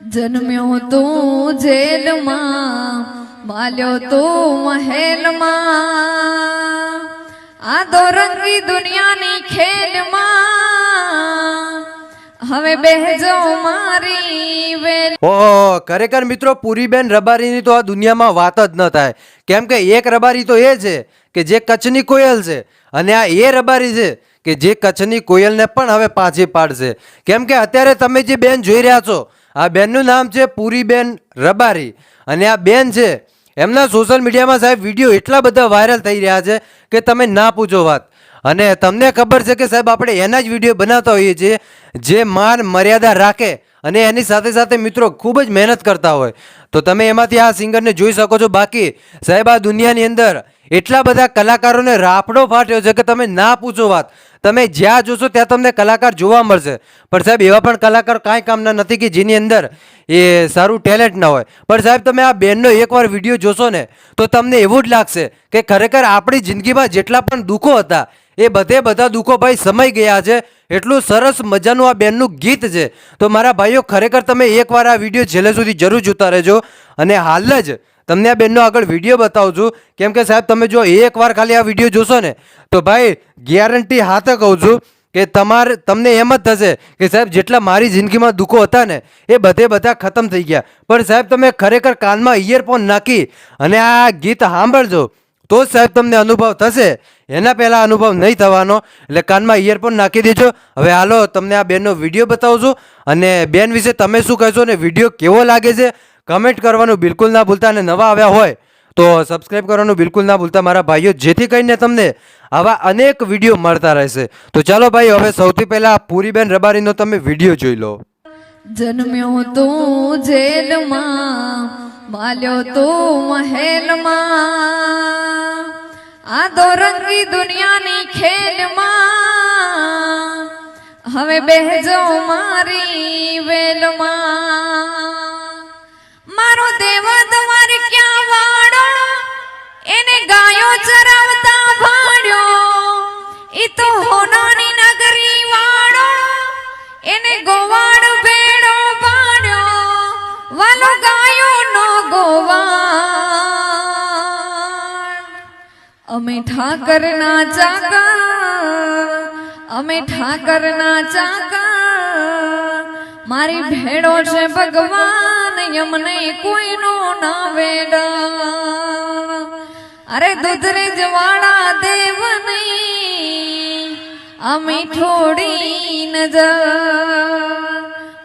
જન્મ્યો તો જેલમાં, માલ્યો તો મહેલમાં. આ દોરંગી દુનિયાની ખેલમાં. હવે બેહજો મારી ઓહો ખરેખર મિત્રો, પુરીબેન રબારીની તો આ દુનિયામાં વાત જ ન થાય. કેમ કે એક રબારી તો એ છે કે જે કચ્છની કોયલ છે અને આ એ રબારી છે કે જે કચ્છની કોયલને પણ હવે પાછી પાડશે. કેમ કે અત્યારે તમે જે બેન જોઈ રહ્યા છો આ બેનનું નામ છે પૂરીબેન રબારી. અને આ બેન છે, એમના સોશિયલ મીડિયામાં સાહેબ વીડિયો એટલા બધા વાયરલ થઈ રહ્યા છે કે તમે ના પૂછો વાત. અને તમને ખબર છે કે સાહેબ આપણે એના જ વીડિયો બનાવતા હોઈએ છીએ, જે માન મર્યાદા રાખે અને એની સાથે સાથે મિત્રો ખૂબ જ મહેનત કરતા હોય. તો તમે એમાંથી આ સિંગરને જોઈ શકો છો. બાકી સાહેબ આ દુનિયાની અંદર એટલા બધા કલાકારોને રાફડો ફાટ્યો છે કે તમે ના પૂછો વાત. તમે જ્યાં જોશો ત્યાં તમને કલાકાર જોવા મળશે. પણ સાહેબ, એવા પણ કલાકાર કાંઈ કામના નથી કે જેની અંદર એ સારું ટેલેન્ટ ના હોય. પણ સાહેબ, તમે આ બેનનો એકવાર વીડિયો જોશો ને, તો તમને એવું જ લાગશે કે ખરેખર આપણી જિંદગીમાં જેટલા પણ દુઃખો હતા, એ બધે બધા દુઃખો ભાઈ સમય ગયા છે. એટલું સરસ મજાનું આ બેનનું ગીત છે. તો મારા ભાઈઓ, ખરેખર તમે એકવાર આ વીડિયો છેલ્લે સુધી જરૂર જોતા રહેજો. અને હાલ જ તમને આ બેનનો આગળ વીડિયો બતાવું છું. કેમ કે સાહેબ, તમે જો એકવાર ખાલી આ વીડિયો જોશો ને, તો ભાઈ ગેરંટી હાથે કહું છું કે તમારે, તમને એમ જ થશે કે સાહેબ, જેટલા મારી જિંદગીમાં દુઃખો હતા ને, એ બધે બધા ખતમ થઈ ગયા. પણ સાહેબ, તમે ખરેખર કાનમાં ઇયરફોન નાખી અને આ ગીત સાંભળજો, તો જ સાહેબ તમને અનુભવ થશે. એના પહેલાં અનુભવ નહીં થવાનો, એટલે કાનમાં ઇયરફોન નાખી દેજો. હવે હાલો, તમને આ બેનનો વીડિયો બતાવું છું. અને બેન વિશે તમે શું કહેશો ને, વીડિયો કેવો લાગે છે? કમેન્ટ કરવાનું બિલકુલ ના ભૂલતા અને નવા આવ્યા હોય તો સબસ્ક્રાઈબ કરવાનું બિલકુલ ના ભૂલતા, મારા ભાઈઓ, જેથી કરીને તમને આવા અનેક વીડિયો મળતા રહેશે. તો ચાલો ભાઈ, હવે સૌથી પહેલાં પૂરીબેન રબારીનો તમે વીડિયો જોઈ લો. જન્મ્યો તું જેલમાં, માલ્યો તું મહેલમાં. આ દોરંગી દુનિયાની ખેલમાં, હવે બેહજો મારી વેલમાં. ગાયો ચરાવતા ભાણ્યો. એ તો હોનાની નગરી વાળો. એને ગોવાડ ભેડો ભાણ્યો વાલો ગાયો નો ગોવાડ અમે ઠાકરના ચાકા. અમે ઠાકરના ચાકા. મારી ભેડો છે ભગવાન, યમને કોઈનો ના વેડા અરે દુધરેજ જવાળા દેવ નહીં અમે થોડી નજર.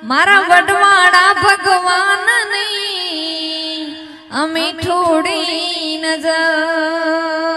મારા વડવાડા ભગવાન નહીં અમે થોડી નજર.